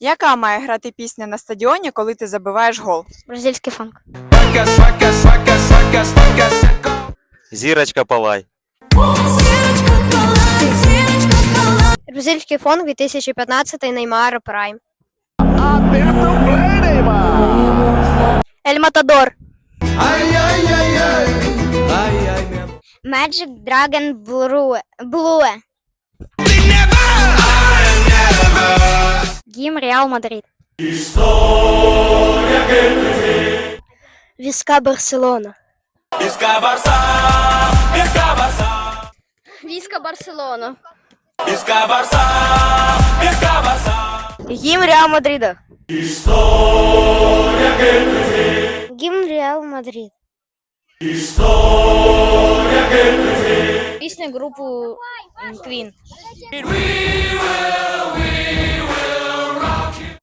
Яка має грати пісня на стадіоні, коли ти забиваєш гол? Бразильський фанк. Зірочка палай. Бразильський фонк 2015 Неймар Прайм. Ель Матадор. Magic Dragon Blue. Blue. Гімн Реал Мадрид. Віска Барселона. Віска Барселона. Гімн Реал Мадрида. Гімн Реал Мадрид. Пісня групу Queen.